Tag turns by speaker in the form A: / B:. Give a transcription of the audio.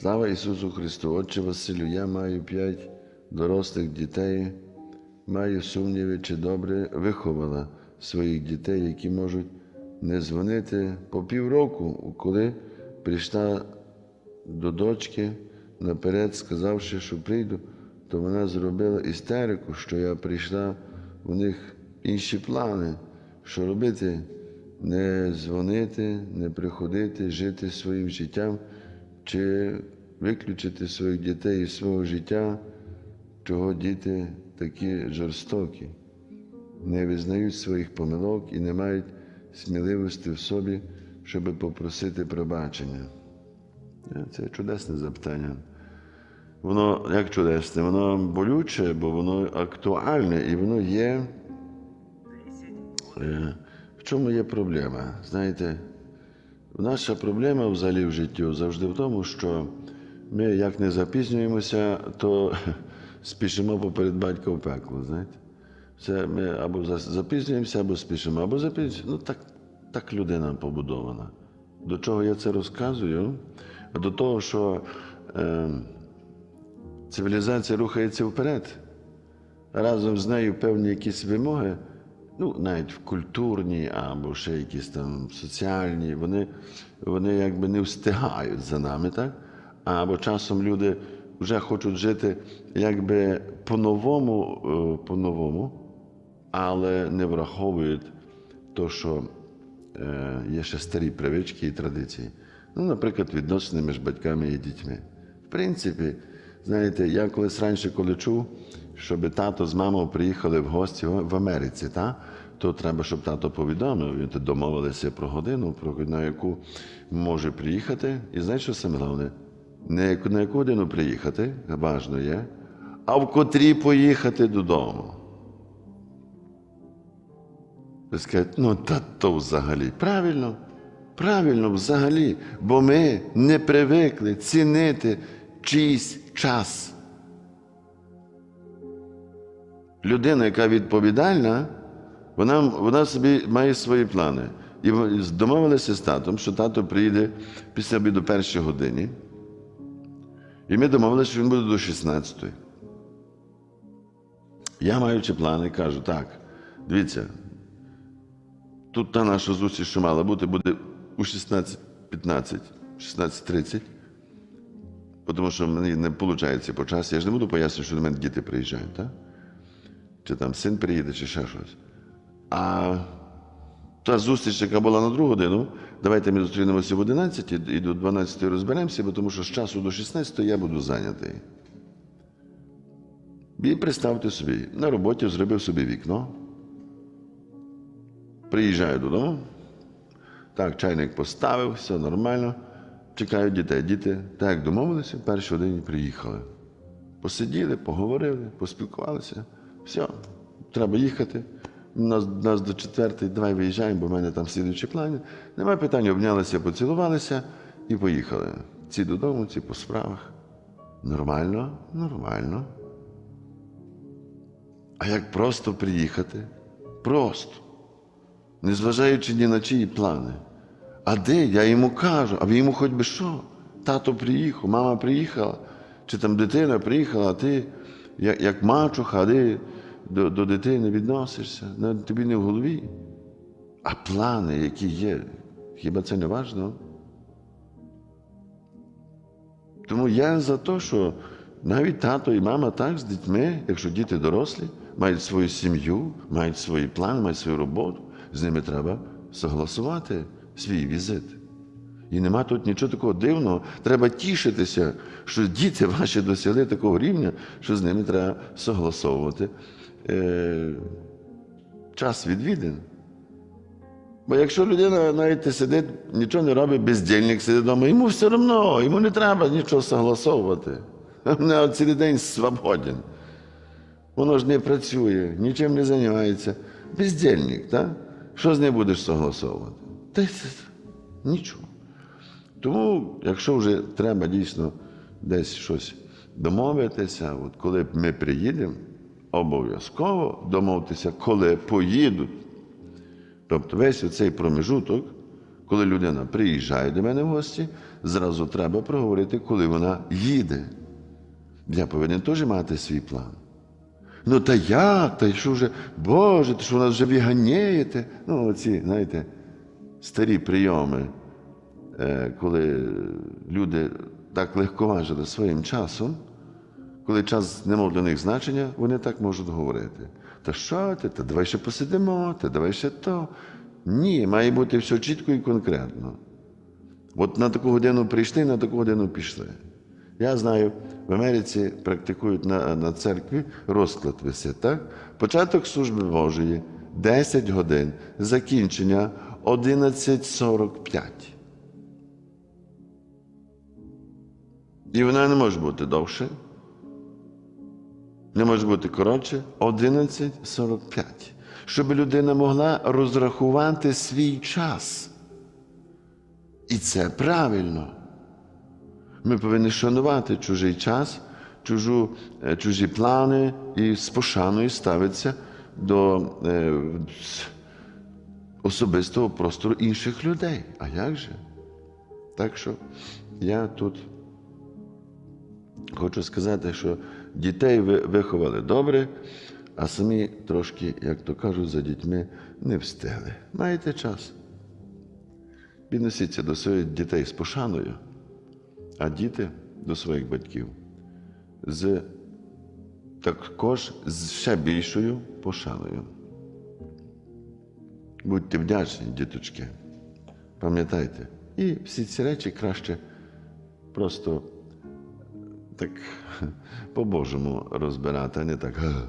A: Слава Ісусу Христу! Отче Василю, я маю п'ять дорослих дітей, маю сумніви, чи добре виховала своїх дітей, які можуть не дзвонити. По півроку, коли прийшла до дочки наперед, сказавши, що прийду, то вона зробила істерику, що я прийшла, у них інші плани, що робити, не дзвонити, не приходити, жити своїм життям чи виключити своїх дітей із свого життя, чого діти такі жорстокі, не визнають своїх помилок і не мають сміливості в собі, щоб попросити пробачення. Е, Це чудесне запитання. Воно як чудесне, воно болюче, бо воно актуальне і воно є. Е, В чому є проблема? Знаєте, наша проблема взагалі в житті завжди в тому, що ми як не запізнюємося, то спішимо поперед батька в пекло. Знаєте? Це ми або запізнюємося, або спішимо, або запізнюємося. Ну так, так людина побудована. До чого я це розказую? До того, що е, цивілізація рухається вперед. Разом з нею певні якісь вимоги, ну, навіть в культурні або ще якісь там соціальні, вони, вони якби не встигають за нами, так? Або часом люди вже хочуть жити якби по-новому, е, по-новому, але не враховують то, що е, є ще старі привички і традиції. Ну, наприклад, відносини між батьками і дітьми. В принципі, знаєте, я колись раніше, коли чув, щоб тато з мамою приїхали в гості в Америці, та? то треба, щоб тато повідомив, він домовилися про годину, про на яку може приїхати. І знаєш, що саме головне? Не на яку годину приїхати, важно є, а в котрій поїхати додому. Ви скажете, ну та то взагалі. Правильно, правильно взагалі, бо ми не привикли цінити чийсь час. Людина, яка відповідальна, вона, вона собі має свої плани. І домовилися з татом, що тато приїде після обіду першій годині. І ми домовилися, що він буде до 16-ї. Я маючи плани, кажу, так, дивіться, Тут та наша зустріч, що мала бути, буде у 16.15, 16.30. Тому що мені не виходить по часі. Я ж не буду пояснювати, що до мене діти приїжджають, так? Чи там син приїде, чи ще щось. А та зустріч, яка була на другу годину, давайте ми зустрінемося в 11 і до 12 розберемося, бо тому що з часу до 16 я буду зайнятий. І представте собі, на роботі зробив собі вікно. Приїжджаю додому. Так, чайник поставив, все нормально. Чекаю дітей. Діти, так як домовилися, в першій годині приїхали. Посиділи, поговорили, поспілкувалися. Все, треба їхати. Нас, нас до четвертої, давай виїжджаємо, бо в мене там слідуючі плани. Немає питань, обнялися, поцілувалися і поїхали. Ці додому, ці по справах. Нормально, нормально. А як просто приїхати? Просто незважаючи ні на чиї плани. А де? Я йому кажу, а ви йому хоч би що? Тато приїхав, мама приїхала, чи там дитина приїхала, а ти, як, як мачуха, а ти до, до дитини відносишся, тобі не в голові. А плани, які є, хіба це не важливо? Тому я за те, що навіть тато і мама так з дітьми, якщо діти дорослі, мають свою сім'ю, мають свої плани, мають свою роботу, з ними треба согласувати свій візит. І нема тут нічого такого дивного. Треба тішитися, що діти ваші досягли такого рівня, що з ними треба согласовувати е, час відвідин. Бо якщо людина навіть сидить, нічого не робить, бездільник сидить вдома, йому все одно, йому не треба нічого согласовувати. Він цілий день свободен. Воно ж не працює, нічим не займається. Бездільник, так? Що з ним будеш согласовувати? Та й це- нічого. Тому, якщо вже треба дійсно десь щось домовитися, от коли ми приїдемо, обов'язково домовитися, коли поїдуть. Тобто весь оцей промежуток Коли людина приїжджає до мене в гості, зразу треба проговорити, коли вона їде. Я повинен теж мати свій план. Ну та як? Та що вже, Боже, то що ви нас вже виганяєте? Ну, оці, знаєте, старі прийоми, е, коли люди так легковажили своїм часом, коли час не мав для них значення, вони так можуть говорити. Та що ти? Та давай ще посидимо, та давай ще то. Ні, має бути все чітко і конкретно. От на таку годину прийшли, на таку годину пішли. Я знаю, в Америці практикують на, на церкві розклад висить, так? Початок служби Божої 10 годин, закінчення 11.45. І вона не може бути довше, не може бути коротше 11.45. Щоб людина могла розрахувати свій час. І це правильно. Ми повинні шанувати чужий час, чужу, е, чужі плани і з пошаною ставитися до е, особистого простору інших людей. А як же? Так що я тут хочу сказати, що дітей ви виховали добре, а самі трошки, як то кажуть, за дітьми не встигли. Маєте час. Відносіться до своїх дітей з пошаною, а діти до своїх батьків з також з ще більшою пошаною. Будьте вдячні, діточки. Пам'ятайте, і всі ці речі краще просто так по-божому розбирати, а не так. «Га,